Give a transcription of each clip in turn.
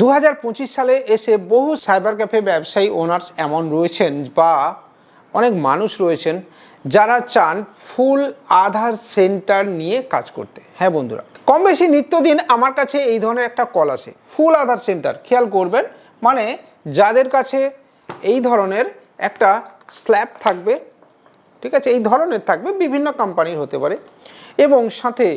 দু হাজার পঁচিশ সালে এসে বহু সাইবার ক্যাফে ব্যবসায়ী ওনার্স এমন রয়েছেন বা অনেক মানুষ রয়েছেন যারা চান ফুল আধার সেন্টার নিয়ে কাজ করতে। হ্যাঁ বন্ধুরা কম বেশি নিত্যদিন আমার কাছে এই ধরনের একটা কল আসে। ফুল আধার সেন্টার খেয়াল করবেন মানে যাদের কাছে এই ধরনের একটা স্ল্যাব থাকবে, ঠিক আছে, এই ধরনের থাকবে বিভিন্ন কোম্পানির হতে পারে এবং সাথে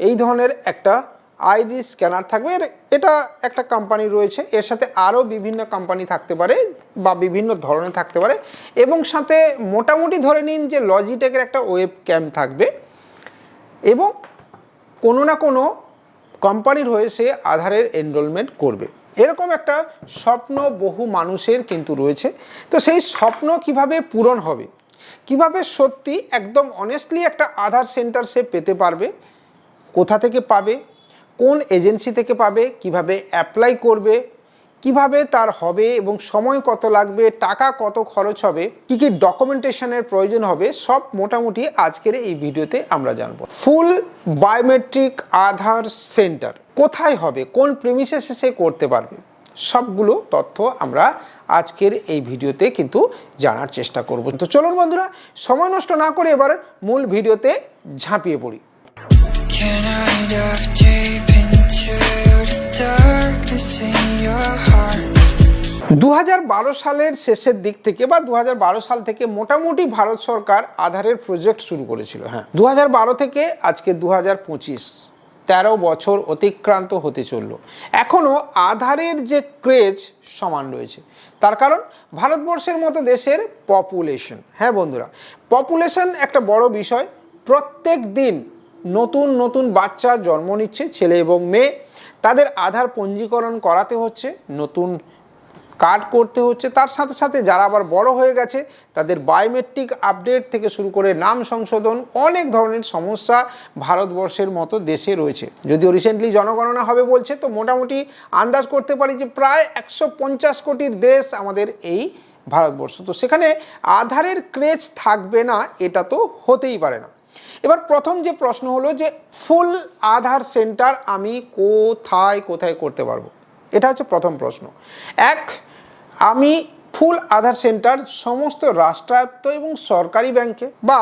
এই ধরনের একটা আইডি স্ক্যানার থাকবে। এটা একটা কোম্পানি রয়েছে। এর সাথে আরও বিভিন্ন কোম্পানি থাকতে পারে বা বিভিন্ন ধরনের থাকতে পারে। এবং সাথে মোটামুটি ধরে নিন যে লজিটেকের একটা ওয়েব ক্যাম থাকবে। এবং কোনো না কোনো কোম্পানির হয়ে সে আধারের এনরোলমেন্ট করবে। এরকম একটা স্বপ্ন বহু মানুষের কিন্তু রয়েছে। তো সেই স্বপ্ন কীভাবে পূরণ হবে? কীভাবে সত্যি একদম অনেস্টলি একটা আধার সেন্টার সে পেতে পারবে? কোথা থেকে পাবে? কোন এজেন্সি থেকে পাবে, কীভাবে অ্যাপ্লাই করবে, কীভাবে তার হবে এবং সময় কত লাগবে, টাকা কত খরচ হবে, কি কি ডকুমেন্টেশনের প্রয়োজন হবে, সব মোটামুটি আজকের এই ভিডিওতে আমরা জানব। ফুল বায়োমেট্রিক আধার সেন্টার কোথায় হবে, কোন প্রিমিসেসে সে করতে পারবে, সবগুলো তথ্য আমরা আজকের এই ভিডিওতে কিন্তু জানার চেষ্টা করব। তো চলুন বন্ধুরা, সময় নষ্ট না করে এবার মূল ভিডিওতে ঝাঁপিয়ে পড়ি। দু হাজার বারো সালের শেষের দিক থেকে বা দু হাজার বারো সাল থেকে মোটামুটি ভারত সরকার আধারের প্রজেক্ট শুরু করেছিল হ্যাঁ। দু হাজার বারো থেকে আজকে দু হাজার পঁচিশ, তেরো বছর অতিক্রান্ত হতে চলল। এখনও আধারের যে ক্রেজ সমান রয়েছে। তার কারণ ভারতবর্ষের মতো দেশের পপুলেশন হ্যাঁ বন্ধুরা? পপুলেশন একটা বড় বিষয়, প্রত্যেক দিন নতুন নতুন বাচ্চা জন্ম নিচ্ছে, ছেলে এবং মেয়ে। তাদের আধার পঞ্জীকরণ করাতে হচ্ছে, নতুন কার্ড করতে হচ্ছে। তার সাথে সাথে যারা আবার বড় হয়ে গেছে, তাদের বায়োমেট্রিক আপডেট থেকে শুরু করে নাম সংশোধন, অনেক ধরনের সমস্যা ভারতবর্ষের মতো দেশে রয়েছে। যদিও রিসেন্টলি জনগণনা হবে বলছে, তো মোটামুটি আন্দাজ করতে পারি যে প্রায় একশো পঞ্চাশ কোটির দেশ আমাদের এই ভারতবর্ষ। তো সেখানে আধারের ক্রেজ থাকবে না, এটা তো হতেই পারে না। এবার প্রথম যে প্রশ্ন হলো যে ফুল আধার সেন্টার আমি কোথায় কোথায় করতে পারব? এটা হচ্ছে প্রথম প্রশ্ন। এক, আমি ফুল আধার সেন্টার সমস্ত রাষ্ট্রায়ত্ত এবং সরকারি ব্যাংকে বা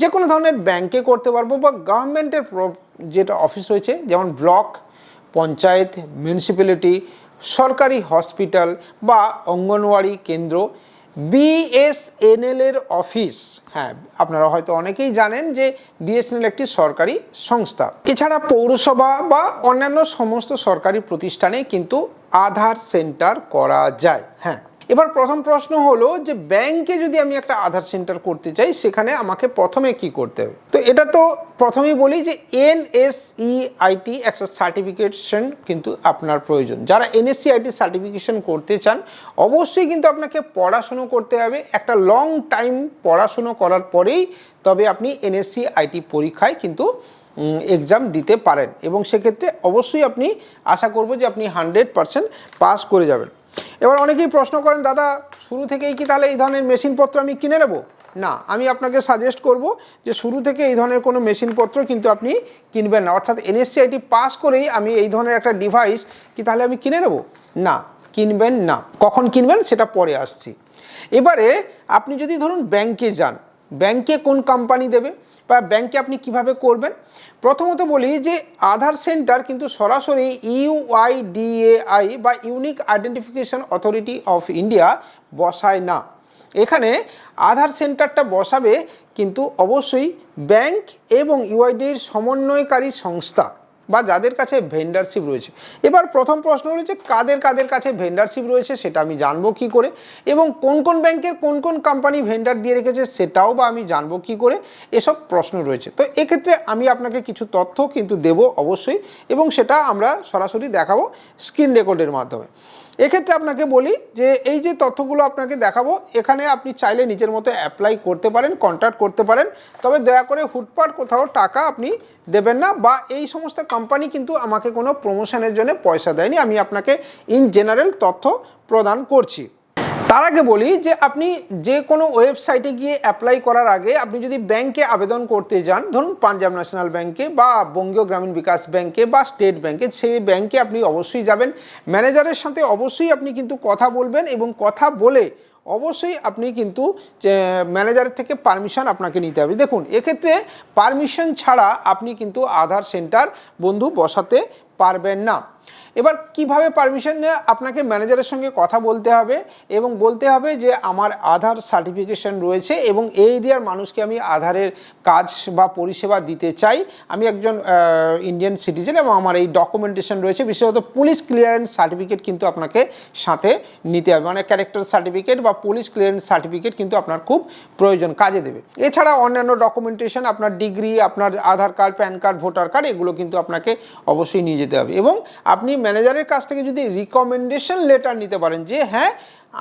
যে কোনো ধরনের ব্যাংকে করতে পারব বা গভর্নমেন্টের যেটা অফিস রয়েছে, যেমন ব্লক, পঞ্চায়েত, মিউনিসিপ্যালিটি, সরকারি হসপিটাল বা অঙ্গনওয়াড়ি কেন্দ্র বিএসএনএল এর অফিস। হ্যাঁ আপনারা হয়তো অনেকেই জানেন যে বিএসএনএল একটি সরকারি সংস্থা। এছাড়া পৌরসভা বা অন্যান্য সমস্ত সরকারি প্রতিষ্ঠানে কিন্তু আধার সেন্টার করা যায়। হ্যাঁ এবার প্রথম প্রশ্ন হলো যে ব্যাংকে যদি আমি একটা আধার সেন্টার করতে চাই, সেখানে আমাকে প্রথমে কি করতে হবে? তো এটা তো প্রথমেই বলি যে এনএসইআইটি একটা সার্টিফিকেশন কিন্তু আপনার প্রয়োজন। যারা এনএসসিআইটি সার্টিফিকেশন করতে চান, অবশ্যই কিন্তু আপনাকে পড়াশুনো করতে হবে। একটা লং টাইম পড়াশুনো করার পরেই তবে আপনি এনএসসি আইটি পরীক্ষায় কিন্তু এক্সাম দিতে পারেন। এবং সেক্ষেত্রে অবশ্যই আপনি আশা করব যে আপনি হান্ড্রেড পারসেন্ট পাস করে যাবেন। এবার অনেকেই প্রশ্ন করেন, দাদা, শুরু থেকেই কি তাহলে এই ধরনের মেশিনপত্র আমি কিনে নেব? না, আমি আপনাকে সাজেস্ট করব যে শুরু থেকে এই ধরনের কোনো মেশিনপত্র কিন্তু আপনি কিনবেন না। অর্থাৎ এনএসসিআইটি পাস করেই আমি এই ধরনের একটা ডিভাইস কি তাহলে আমি কিনে নেব? না, কিনবেন না। কখন কিনবেন? সেটা পরে আসছি। এবারে আপনি যদি ধরুন ব্যাংকে যান ব্যাংকে কোন কোম্পানি দেবে বা ব্যাংকে আপনি কীভাবে করবেন? প্রথমত বলি যে আধার সেন্টার কিন্তু সরাসরি ইউআইডিএআই বা unique identification authority of India বসায় না। এখানে আধার সেন্টারটা বসাবে কিন্তু অবশ্যই ব্যাংক এবং ইউআইডির সমন্বয়কারী সংস্থা। বা যাদের কাছে ভেন্ডারশিপ রয়েছে। এবার প্রথম প্রশ্ন রয়েছে কাদের কাদের কাছে ভেন্ডারশিপ রয়েছে সেটা আমি জানব কি করে এবং কোন কোন ব্যাংকের কোন কোন কোম্পানি ভেন্ডার দিয়ে রেখেছে সেটাও বা আমি জানব কি করে এসব প্রশ্ন রয়েছে। তো এক্ষেত্রে আমি আপনাকে কিছু তথ্য কিন্তু দেব অবশ্যই এবং সেটা আমরা সরাসরি দেখাবো স্ক্রিন রেকর্ডের মাধ্যমে। এক্ষেত্রে আপনাকে বলি যে এই যে তথ্যগুলো আপনাকে দেখাবো, এখানে আপনি চাইলে নিজের মতো অ্যাপ্লাই করতে পারেন কন্ট্যাক্ট করতে পারেন। তবে দয়া করে হুটপাট কোথাও টাকা আপনি দেবেন না বা এই সমস্ত কোম্পানি কিন্তু আমাকে কোনো প্রমোশনের জন্য পয়সা দেয়নি। আমি আপনাকে ইন জেনারেল তথ্য প্রদান করছি। তার আগে বলি যে আপনি যে কোনো ওয়েবসাইটে গিয়ে অ্যাপ্লাই করার আগে আপনি যদি ব্যাংকে আবেদন করতে যান, ধরুন পাঞ্জাব ন্যাশনাল ব্যাংকে বা বঙ্গীয় গ্রামীণ বিকাশ ব্যাংকে বা স্টেট ব্যাংকে সেই ব্যাংকে আপনি অবশ্যই যাবেন। ম্যানেজারের সাথে অবশ্যই আপনি কিন্তু কথা বলবেন এবং কথা বলে অবশ্যই আপনি কিন্তু ম্যানেজারের থেকে পারমিশন আপনাকে নিতে হবে। দেখুন, এক্ষেত্রে পারমিশন ছাড়া আপনি কিন্তু আধার সেন্টার বন্ধু বসাতে পারবেন না। এবার কীভাবে পারমিশন নেওয়া আপনাকে ম্যানেজারের সঙ্গে কথা বলতে হবে এবং বলতে হবে যে আমার আধার সার্টিফিকেশন রয়েছে এবং এই এরিয়ার মানুষকে আমি আধারের কাজ বা পরিষেবা দিতে চাই। আমি একজন ইন্ডিয়ান সিটিজেন এবং আমার এই ডকুমেন্টেশন রয়েছে। বিশেষত পুলিশ ক্লিয়ারেন্স সার্টিফিকেট কিন্তু আপনাকে সাথে নিতে হবে। মানে ক্যারেক্টার সার্টিফিকেট বা পুলিশ ক্লিয়ারেন্স সার্টিফিকেট কিন্তু আপনার খুব প্রয়োজন, কাজে দেবে। এছাড়া অন্যান্য ডকুমেন্টেশন আপনার ডিগ্রি আপনার Aadhaar card PAN card voter card এগুলো কিন্তু আপনাকে অবশ্যই নিয়ে যেতে হবে। এবং আপনি ম্যানেজারের কাছ থেকে যদি রিকমেন্ডেশন লেটার নিতে পারেন যে হ্যাঁ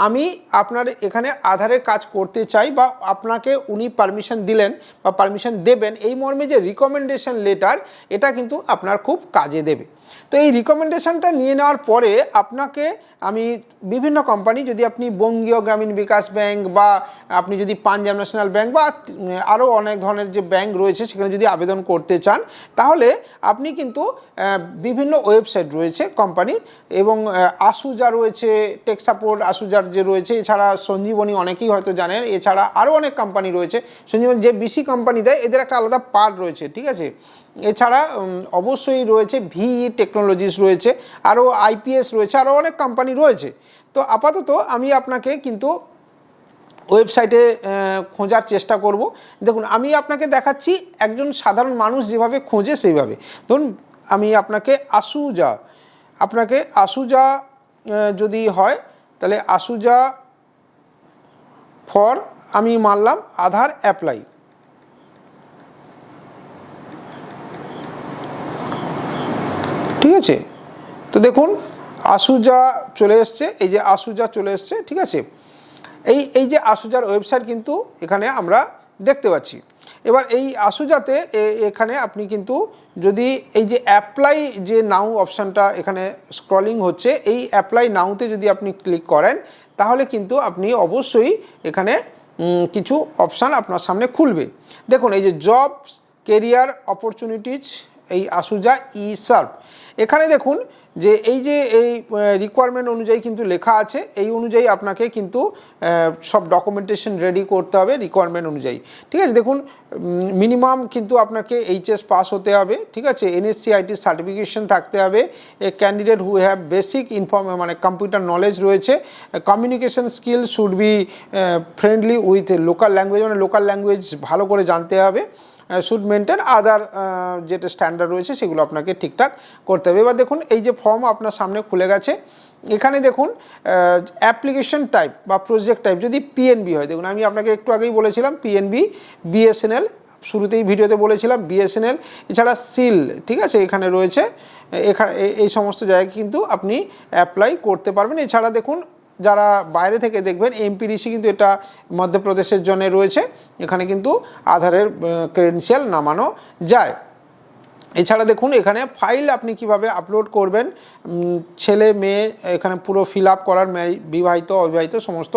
আমি আপনার এখানে আধারের কাজ করতে চাই বা আপনাকে উনি পারমিশন দিলেন বা পারমিশন দেবেন, এই মর্মে যে রিকমেন্ডেশন লেটার এটা কিন্তু আপনার খুব কাজে দেবে। তো এই রিকমেন্ডেশনটা নিয়ে নেওয়ার পরে আপনাকে আমি বিভিন্ন কোম্পানি যদি আপনি বঙ্গীয় গ্রামীণ বিকাশ ব্যাংক বা আপনি যদি পাঞ্জাব ন্যাশনাল ব্যাংক বা আরও অনেক ধরনের যে ব্যাংক রয়েছে, সেখানে যদি আবেদন করতে চান, তাহলে আপনি কিন্তু বিভিন্ন ওয়েবসাইট রয়েছে কোম্পানির এবং আসুজা রয়েছে টেক সাপোর্ট আসুজার যে রয়েছে, এছাড়া সঞ্জীবনী অনেকেই হয়তো জানেন, এছাড়া আরও অনেক কোম্পানি রয়েছে। সঞ্জীবনী যে বিসি কোম্পানি দেয়, এদের একটা আলাদা পার্ট রয়েছে, ঠিক আছে? এছাড়া অবশ্যই রয়েছে ভি টেকনোলজিস রয়েছে আরও আইপিএস রয়েছে আরও অনেক কোম্পানি রয়েছে। তো আপাতত আমি আপনাকে কিন্তু ওয়েবসাইটে খোঁজার চেষ্টা করব। দেখুন, আমি আপনাকে দেখাচ্ছি একজন সাধারণ মানুষ যেভাবে খোঁজে সেইভাবে। ধরুন, আমি আপনাকে আসুজা আপনাকে আসুজা যদি হয়, তাহলে আসুজা ফর আমি মারলাম, আধার অ্যাপ্লাই। ঠিক আছে? তো দেখুন আসুজা চলে এসছে, এই যে আসুজা চলে এসছে, ঠিক আছে? এই এই যে আসুজার ওয়েবসাইট কিন্তু এখানে আমরা দেখতে পাচ্ছি। এবার এই আসুজাতে এখানে আপনি কিন্তু যদি এই যে অ্যাপ্লাই যে নাও অপশানটা এখানে স্ক্রলিং হচ্ছে, এই অ্যাপ্লাই নাওতে যদি আপনি ক্লিক করেন, তাহলে কিন্তু আপনি অবশ্যই এখানে কিছু অপশান আপনার সামনে খুলবে। দেখুন, এই যে জবস কেরিয়ার অপরচুনিটিজ এই আসুজা ই সার্ভ। এখানে দেখুন যে এই যে এই রিকোয়ারমেন্ট অনুযায়ী কিন্তু লেখা আছে, এই অনুযায়ী আপনাকে কিন্তু সব ডকুমেন্টেশন রেডি করতে হবে রিকোয়ারমেন্ট অনুযায়ী। ঠিক আছে? দেখুন মিনিমাম কিন্তু আপনাকে এইচএস পাস হতে হবে, ঠিক আছে? এনএসসি আইটি সার্টিফিকেশন থাকতে হবে। A candidate who have basic inform মানে কম্পিউটার নলেজ রয়েছে communication skill should be friendly with local language মানে লোকাল ল্যাঙ্গুয়েজ ভালো করে জানতে হবে। শুড মেনটেন আদার যেটা স্ট্যান্ডার্ড রয়েছে সেগুলো আপনাকে ঠিকঠাক করতে হবে। এবার দেখুন, এই যে ফর্ম আপনার সামনে খুলে গেছে, এখানে দেখুন অ্যাপ্লিকেশন টাইপ বা প্রজেক্ট টাইপ যদি পিএনবি হয়, দেখুন, আমি আপনাকে একটু আগেই বলেছিলাম পিএনবি বিএসএনএল শুরুতেই ভিডিওতে বলেছিলাম বিএসএনএল এছাড়া সিল ঠিক আছে, এখানে রয়েছে, এখানে এই সমস্ত জায়গায় কিন্তু আপনি অ্যাপ্লাই করতে পারবেন। এছাড়া দেখুন যারা বাইরে থেকে দেখবেন এমপিডিসি কিন্তু এটা মধ্যপ্রদেশের জন্য রয়েছে। এখানে কিন্তু আধারের ক্রেডেন্সিয়াল নামানো যায়। এছাড়া দেখুন, এখানে ফাইল আপনি কীভাবে আপলোড করবেন ছেলে, মেয়ে, এখানে পুরো ফিল আপ করার বিবাহিত, অবিবাহিত সমস্ত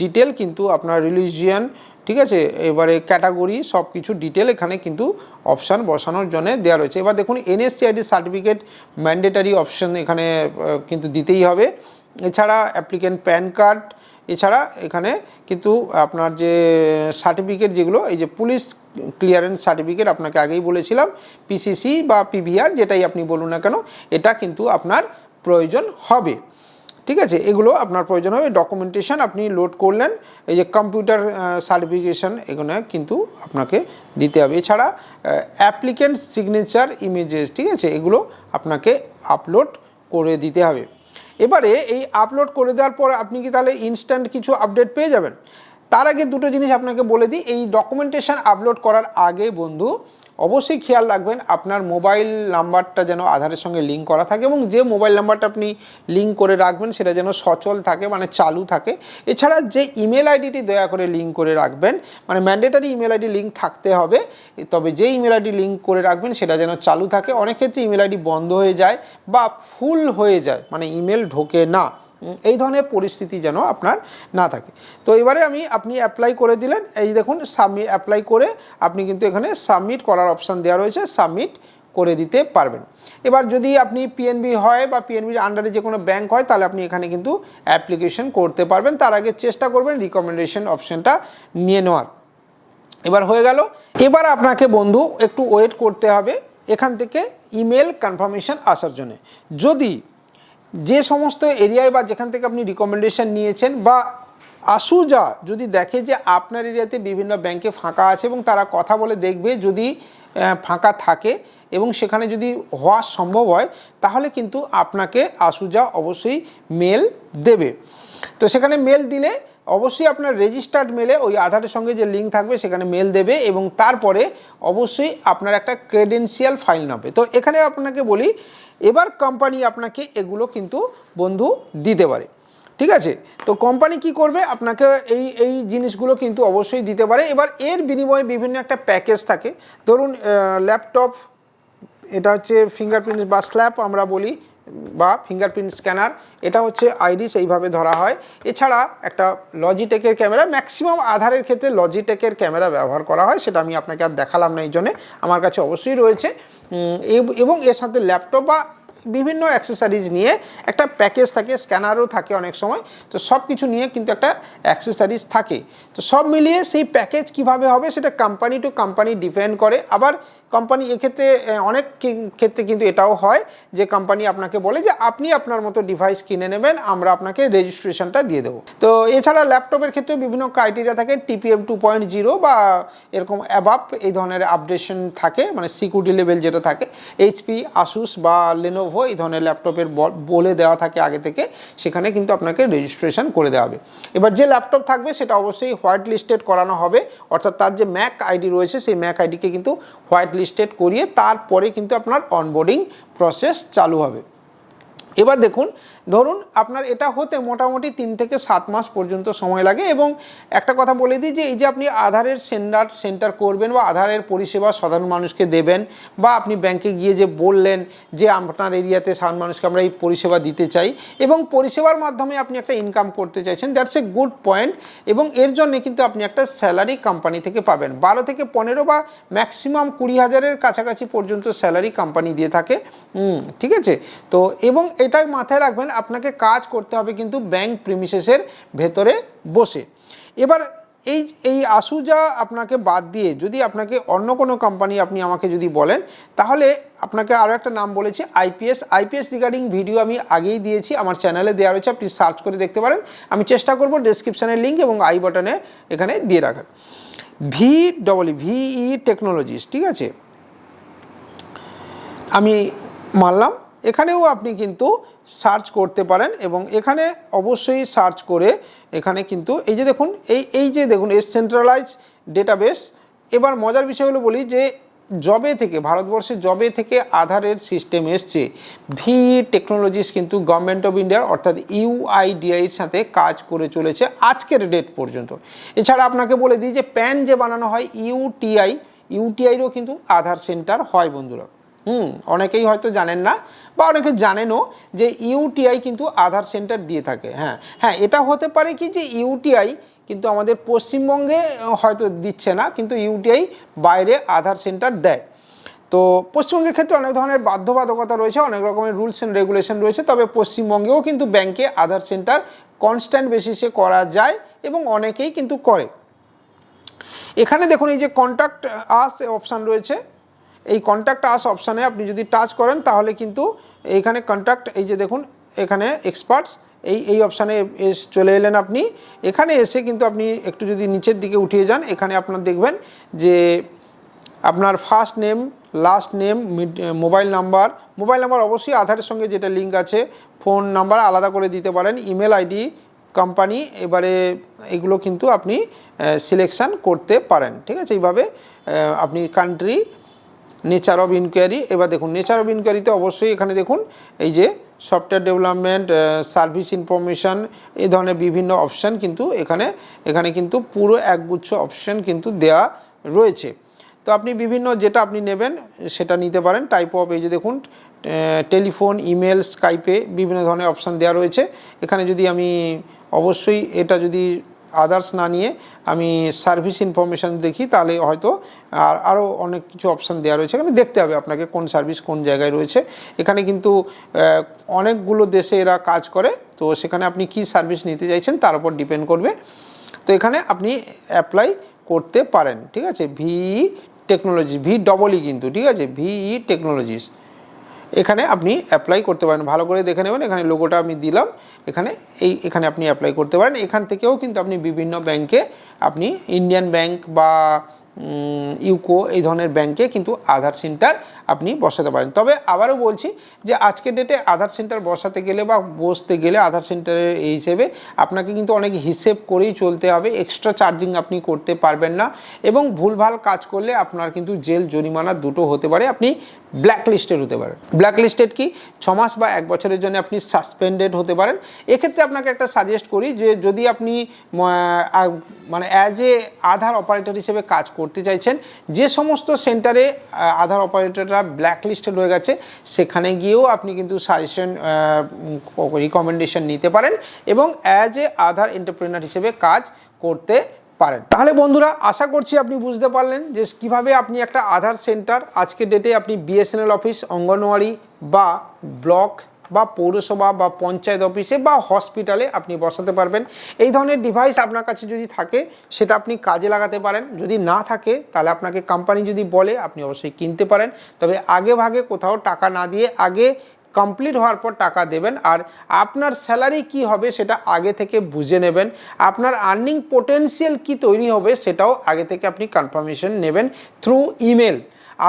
ডিটেল কিন্তু আপনার রিলিজিয়ান ঠিক আছে? এবারে ক্যাটাগরি সব কিছু ডিটেল এখানে কিন্তু অপশান বসানোর জন্য দেওয়া রয়েছে। এবার দেখুন এনএসসিআইডি সার্টিফিকেট ম্যান্ডেটারি অপশন এখানে কিন্তু দিতেই হবে। এছাড়া অ্যাপ্লিকেন্ট প্যান কার্ড এছাড়া এখানে কিন্তু আপনার যে সার্টিফিকেট যেগুলো, এই যে পুলিশ ক্লিয়ারেন্স সার্টিফিকেট আপনাকে আগেই বলেছিলাম পিসিসি বা পিভিআর যেটাই আপনি বলুন না কেন, এটা কিন্তু আপনার প্রয়োজন হবে। ঠিক আছে? এগুলো আপনার প্রয়োজন হবে। ডকুমেন্টেশন আপনি লোড করলেন, এই যে কম্পিউটার সার্টিফিকেশন এখানে কিন্তু আপনাকে দিতে হবে। এছাড়া অ্যাপ্লিকেন্ট সিগনেচার ইমেজেস ঠিক আছে? এগুলো আপনাকে আপলোড করে দিতে হবে। এবারে এই আপলোড করে দেওয়ার পর আপনি কি তাহলে ইনস্ট্যান্ট কিছু আপডেট পেয়ে যাবেন? তার আগে দুটো জিনিস আপনাকে বলে দিই। এই ডকুমেন্টেশন আপলোড করার আগে বন্ধু অবশ্যই খেয়াল রাখবেন, আপনার মোবাইল নাম্বারটা যেন আধারের সঙ্গে লিঙ্ক করা থাকে এবং যে মোবাইল নাম্বারটা আপনি লিঙ্ক করে রাখবেন সেটা যেন সচল থাকে মানে চালু থাকে। এছাড়া যে ইমেল আইডিটি দয়া করে লিঙ্ক করে রাখবেন মানে ম্যান্ডেটারি ইমেল আইডি লিঙ্ক থাকতে হবে, তবে যে ইমেল আইডি লিঙ্ক করে রাখবেন সেটা যেন চালু থাকে। অনেক ক্ষেত্রে ইমেল আইডি বন্ধ হয়ে যায় বা ফুল হয়ে যায় মানে ইমেল ঢোকে না। এই ধরনের পরিস্থিতি যেন আপনার না থাকে। তো এবারে আমি, আপনি অ্যাপ্লাই করে দিলেন, এই দেখুন সাবমিট অ্যাপ্লাই করে আপনি কিন্তু এখানে সাবমিট করার অপশান দেওয়া রয়েছে সাবমিট করে দিতে পারবেন। এবার যদি আপনি পিএনবি হয় বা পিএনবির আন্ডারে যে কোনো ব্যাংক হয়, তাহলে আপনি এখানে কিন্তু অ্যাপ্লিকেশন করতে পারবেন। তার আগে চেষ্টা করবেন রিকমেন্ডেশন অপশানটা নিয়ে নেওয়ার। এবার হয়ে গেল, এবার আপনাকে বন্ধু একটু ওয়েট করতে হবে এখান থেকে ইমেল কনফার্মেশন আসার জন্য। যদি যে সমস্ত এরিয়ায় বা যেখান থেকে আপনি রিকমেন্ডেশন নিয়েছেন বা আসুজা যদি দেখে যে আপনার এরিয়াতে বিভিন্ন ব্যাংকে ফাঁকা আছে এবং তারা কথা বলে দেখবে যদি ফাঁকা থাকে এবং সেখানে যদি হওয়া সম্ভব হয়, তাহলে কিন্তু আপনাকে আসুজা অবশ্যই মেল দেবে। তো সেখানে মেল দিলে অবশ্যই আপনার রেজিস্টার্ড মেলে ওই আধারের সঙ্গে যে লিঙ্ক থাকবে সেখানে মেল দেবে এবং তারপরে অবশ্যই আপনার একটা ক্রেডেন্সিয়াল ফাইল নেবে তো এখানে আপনাকে বলি এবার কোম্পানি আপনাকে এগুলো কিন্তু বন্ধু দিতে পারে। ঠিক আছে? তো কোম্পানি কি করবে? আপনাকে এই এই জিনিসগুলো কিন্তু অবশ্যই দিতে পারে। এবার এর বিনিময়ে বিভিন্ন একটা প্যাকেজ থাকে। ধরুন ল্যাপটপ এটা হচ্ছে ফিঙ্গারপ্রিন্ট বা স্ল্যাপ আমরা বলি, বা ফিঙ্গারপ্রিন্ট স্ক্যানার এটা হচ্ছে আইরিস এইভাবে ধরা হয়। এছাড়া একটা লজিটেকের ক্যামেরা ম্যাক্সিমাম আধারের ক্ষেত্রে লজিটেকের ক্যামেরা ব্যবহার করা হয়। সেটা আমি আপনাকে আর দেখালাম না, এই জন্যে। আমার কাছে অবশ্যই রয়েছে। এব- এর সাথে ল্যাপটপ বা বিভিন্ন অ্যাক্সেসারিজ নিয়ে একটা প্যাকেজ থাকে, স্ক্যানারও থাকে অনেক সময়। তো সব কিছু নিয়ে কিন্তু একটা অ্যাক্সেসারিজ থাকে। তো সব মিলিয়ে সেই প্যাকেজ কীভাবে হবে সেটা কোম্পানি টু কোম্পানি ডিপেন্ড করে। আবার কোম্পানি এক্ষেত্রে অনেক ক্ষেত্রে কিন্তু এটাও হয় যে কোম্পানি আপনাকে বলে যে আপনি আপনার মতো ডিভাইস কিনে নেবেন, আমরা আপনাকে রেজিস্ট্রেশনটা দিয়ে দেবো। তো এছাড়া ল্যাপটপের ক্ষেত্রে বিভিন্ন ক্রাইটেরিয়া থাকে টিপিএম টু পয়েন্ট জিরো বা এরকম অ্যাবাপ এই ধরনের আপডেশন থাকে মানে সিকিউরিটি লেভেল যেটা থাকে এইচপি আসুস বা লেনোভো এই ধরনের ল্যাপটপের বল- দেওয়া থাকে আগে থেকে, সেখানে কিন্তু আপনাকে রেজিস্ট্রেশন করে দেওয়া হবে। এবার যে ল্যাপটপ থাকবে, সেটা অবশ্যই হোয়াইট লিস্টেড করানো হবে, অর্থাৎ তার যে ম্যাক আইডি রয়েছে, সেই ম্যাক আইডিকে কিন্তু হোয়াইট লিস্টেড করিয়ে তারপরে কিন্তু আপনার অনবোর্ডিং প্রসেস চালু হবে। এবার দেখুন ধরুন আপনার এটা হতে মোটামুটি তিন থেকে সাত মাস পর্যন্ত সময় লাগে এবং একটা কথা বলে দিই যে এই যে আপনি আধারের সেন্টার সেন্টার করবেন বা আধারের পরিষেবা সাধারণ মানুষকে দেবেন বা আপনি ব্যাংকে গিয়ে যে বললেন যে আপনার এরিয়াতে সাধারণ মানুষকে আমরা এই পরিষেবা দিতে চাই এবং পরিষেবার মাধ্যমে আপনি একটা ইনকাম করতে চাইছেন দ্যাটস এ গুড পয়েন্ট এবং এর জন্য কিন্তু আপনি একটা স্যালারি কোম্পানি থেকে পাবেন। বারো থেকে পনেরো বা ম্যাক্সিমাম কুড়ি হাজারের কাছাকাছি পর্যন্ত স্যালারি কোম্পানি দিয়ে থাকে। ঠিক আছে? তো এবং এটা মাথায় রাখবেন আপনাকে কাজ করতে হবে কিন্তু ব্যাংক প্রিমিসেসের ভেতরে বসে। এবার এই এই আসুজা আপনাকে বাদ দিয়ে যদি আপনাকে অন্য কোনো কোম্পানি আপনি আমাকে যদি বলেন, তাহলে আপনাকে আরও একটা নাম বলেছি আইপিএস আইপিএস রিগার্ডিং ভিডিও আমি আগেই দিয়েছি, আমার চ্যানেলে দেওয়া রয়েছে, আপনি সার্চ করে দেখতে পারেন। আমি চেষ্টা করব ডেসক্রিপশানের লিঙ্ক এবং আই বাটনে এখানে দিয়ে রাখার। ভি ডবল ভিই টেকনোলজিস ঠিক আছে? আমি মানলাম এখানেও আপনি কিন্তু সার্চ করতে পারেন এবং এখানে অবশ্যই সার্চ করে এখানে কিন্তু এই যে দেখুন, এই এই যে দেখুন, এই সেন্ট্রালাইজ ডেটাবেস এবার মজার বিষয় হলো বলি যে জবে থেকে, ভারতবর্ষে জবে থেকে আধারের সিস্টেম এসছে ভি টেকনোলজিস কিন্তু গভর্নমেন্ট অফ ইন্ডিয়ার অর্থাৎ ইউআইডিআইয়ের সাথে কাজ করে চলেছে আজকের ডেট পর্যন্ত। এছাড়া আপনাকে বলে দিই যে প্যান যে বানানো হয় ইউটিআই ইউটিআইরও কিন্তু আধার সেন্টার হয় বন্ধুরা। হুম, অনেকেই হয়তো জানেন না বা অনেকে জানেনও যে ইউটিআই কিন্তু আধার সেন্টার দিয়ে থাকে হ্যাঁ। হ্যাঁ এটা হতে পারে কি যে ইউটিআই কিন্তু আমাদের পশ্চিমবঙ্গে হয়তো দিচ্ছে না, কিন্তু ইউটিআই বাইরে আধার সেন্টার দেয়। তো পশ্চিমবঙ্গের ক্ষেত্রে অনেক ধরনের বাধ্যবাধকতা রয়েছে, অনেক রকমের রুলস অ্যান্ড রেগুলেশন রয়েছে, তবে পশ্চিমবঙ্গেও কিন্তু ব্যাংকে আধার সেন্টার কনস্ট্যান্ট বেসিসে করা যায় এবং অনেকেই কিন্তু করে। এখানে দেখুন এই যে কন্ট্যাক্ট আস অপশান রয়েছে এই কন্ট্যাক্ট আস অপশানে আপনি যদি টাচ করেন, তাহলে কিন্তু এইখানে কন্ট্যাক্ট এই যে দেখুন, এখানে এক্সপার্টস এই এই অপশানে চলে এলেন আপনি। এখানে এসে কিন্তু আপনি একটু যদি নিচের দিকে উঠিয়ে যান, এখানে আপনার দেখবেন যে আপনার first name last name mobile number mobile number অবশ্যই আধারের সঙ্গে যেটা লিঙ্ক আছে ফোন নাম্বার আলাদা করে দিতে পারেন ইমেল আইডি কোম্পানি এবারে এগুলো কিন্তু আপনি সিলেকশান করতে পারেন, ঠিক আছে? এইভাবে আপনি কান্ট্রি নেচার অফ ইনকোয়ারি এবার দেখুন নেচার অফ ইনকোয়ারিতে অবশ্যই এখানে দেখুন, এই যে সফটওয়্যার ডেভেলপমেন্ট সার্ভিস ইনফরমেশন এই ধরনের বিভিন্ন অপশান কিন্তু এখানে এখানে কিন্তু পুরো একগুচ্ছ অপশান কিন্তু দেওয়া রয়েছে। তো আপনি বিভিন্ন যেটা আপনি নেবেন, সেটা নিতে পারেন। টাইপ অফ এই যে দেখুন টেলিফোন ইমেল স্কাইপে বিভিন্ন ধরনের অপশান দেওয়া রয়েছে। এখানে যদি আমি অবশ্যই এটা যদি আদার্স না নিয়ে আমি সার্ভিস ইনফরমেশান দেখি, তাহলে হয়তো আর আরও অনেক কিছু অপশান দেওয়া রয়েছে। এখানে দেখতে হবে আপনাকে কোন সার্ভিস কোন জায়গায় রয়েছে। এখানে কিন্তু অনেকগুলো দেশে এরা কাজ করে, তো সেখানে আপনি কি সার্ভিস নিতে চাইছেন তার উপর ডিপেন্ড করবে। তো এখানে আপনি অ্যাপ্লাই করতে পারেন, ঠিক আছে? ভিই টেকনোলজি ভি ডবলই কিন্তু, ঠিক আছে? ভিই টেকনোলজিস এখানে আপনি অ্যাপ্লাই করতে পারেন। ভালো করে দেখে নেবেন। এখানে লোগোটা আমি দিলাম। এখানে, এই এখানে আপনি অ্যাপ্লাই করতে পারেন। এখান থেকেও কিন্তু আপনি বিভিন্ন ব্যাংকে আপনি ইন্ডিয়ান ব্যাংক বা ইউকো এই ধরনের ব্যাংকে কিন্তু আধার সেন্টার আপনি বসাতে পারেন। তবে আবারও বলছি যে আজকের ডেটে আধার সেন্টার বসাতে গেলে বা বসতে গেলে আধার সেন্টারের এই হিসেবে আপনাকে কিন্তু অনেক হিসেব করেই চলতে হবে। এক্সট্রা চার্জিং আপনি করতে পারবেন না এবং ভুলভাল কাজ করলে আপনার কিন্তু জেল জরিমানা দুটো হতে পারে। আপনি ব্ল্যাক লিস্টেড হতে পারেন। ব্ল্যাক লিস্টেড কি? ছ মাস বা এক বছরের জন্য আপনি সাসপেন্ডেড হতে পারেন। এক্ষেত্রে আপনাকে একটা সাজেস্ট করি যে যদি আপনি মানে অ্যাজ এ আধার অপারেটর হিসেবে কাজ করতে চাইছেন, যে সমস্ত সেন্টারে আধার অপারেটররা ব্ল্যাক লিস্টেড হয়ে গেছে, সেখানে গিয়েও আপনি কিন্তু সাজেশন রিকমেন্ডেশন নিতে পারেন এবং অ্যাজ এ আধার এন্টারপ্রেনার হিসেবে কাজ করতে পারেন। তাহলে বন্ধুরা, আশা করছি আপনি বুঝতে পারলেন যে কীভাবে আপনি একটা আধার সেন্টার আজকের ডেটে আপনি বিএসএনএল অফিস অঙ্গনওয়াড়ি বা ব্লক বা পৌরসভা বা পঞ্চায়েত অফিসে বা হসপিটালে আপনি বসাতে পারবেন। এই ধরনের ডিভাইস আপনার কাছে যদি থাকে, সেটা আপনি কাজে লাগাতে পারেন। যদি না থাকে, তাহলে আপনাকে কোম্পানি যদি বলে, আপনি অবশ্যই কিনতে পারেন। তবে আগে ভাগে কোথাও টাকা না দিয়ে আগে কমপ্লিট হওয়ার পর টাকা দেবেন। আর আপনার স্যালারি কি হবে, সেটা আগে থেকে বুঝে নেবেন। আপনার আর্নিং পোটেনশিয়াল কি তৈরি হবে, সেটাও আগে থেকে আপনি কনফার্মেশন নেবেন থ্রু ইমেল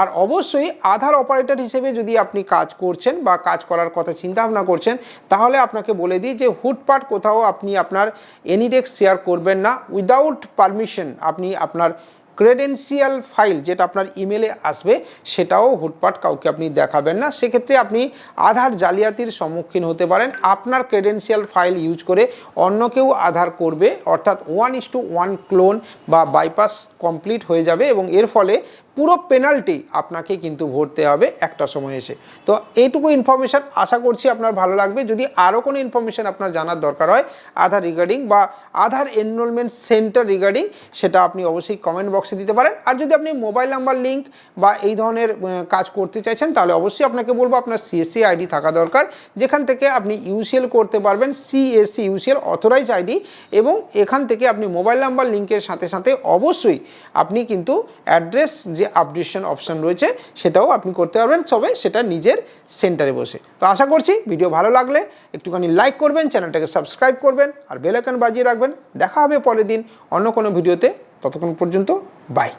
আর অবশ্যই আধার অপারেটর হিসেবে যদি আপনি কাজ করছেন বা কাজ করার কথা চিন্তা ভাবনা করছেন, তাহলে আপনাকে বলে দিই যে হুটপাট কোথাও আপনি আপনার এনিডেক্স শেয়ার করবেন না। উইদাউট পারমিশন আপনি আপনার ক্রেডেন্সিয়াল ফাইল যেটা আপনার ইমেলে আসবে, সেটাও হুটপাট কাউকে আপনি দেখাবেন না। সেক্ষেত্রে আপনি আধার জালিয়াতির সম্মুখীন হতে পারেন। আপনার ক্রেডেন্সিয়াল ফাইল ইউজ করে অন্য কেউ আধার করবে, অর্থাৎ one is to one clone বা বাইপাস কমপ্লিট হয়ে যাবে এবং এর ফলে পুরো পেনাল্টি আপনাকে কিন্তু ভরতে হবে একটা সময় এসে। তো এইটুকু ইনফরমেশান আশা করছি আপনার ভালো লাগবে। যদি আরও কোনো ইনফরমেশান আপনার জানার দরকার হয়, আধার রিগার্ডিং বা আধার এনরোলমেন্ট সেন্টার রিগার্ডিং সেটা আপনি অবশ্যই কমেন্ট বক্সে দিতে পারেন। আর যদি আপনি মোবাইল নাম্বার লিঙ্ক বা এই ধরনের কাজ করতে চাইছেন, তাহলে অবশ্যই আপনাকে বলব আপনার সিএসসি আইডি থাকা দরকার। যেখান থেকে আপনি ইউসিএল করতে পারবেন সিএসসি ইউসিএল অথরাইজ আইডি এবং এখান থেকে আপনি মোবাইল নাম্বার লিঙ্কের সাথে সাথে অবশ্যই আপনি কিন্তু অ্যাড্রেস যে আপডেশন অপশান রয়েছে, সেটাও আপনি করতে পারবেন। সবে সেটা নিজের সেন্টারে বসে। তো আশা করছি ভিডিও ভালো লাগলে একটুখানি লাইক করবেন চ্যানেলটাকে সাবস্ক্রাইব করবেন, আর বেলাইকন বাজিয়ে রাখবেন। দেখা হবে পরের দিন অন্য কোনো ভিডিওতে ততক্ষণ পর্যন্ত বাই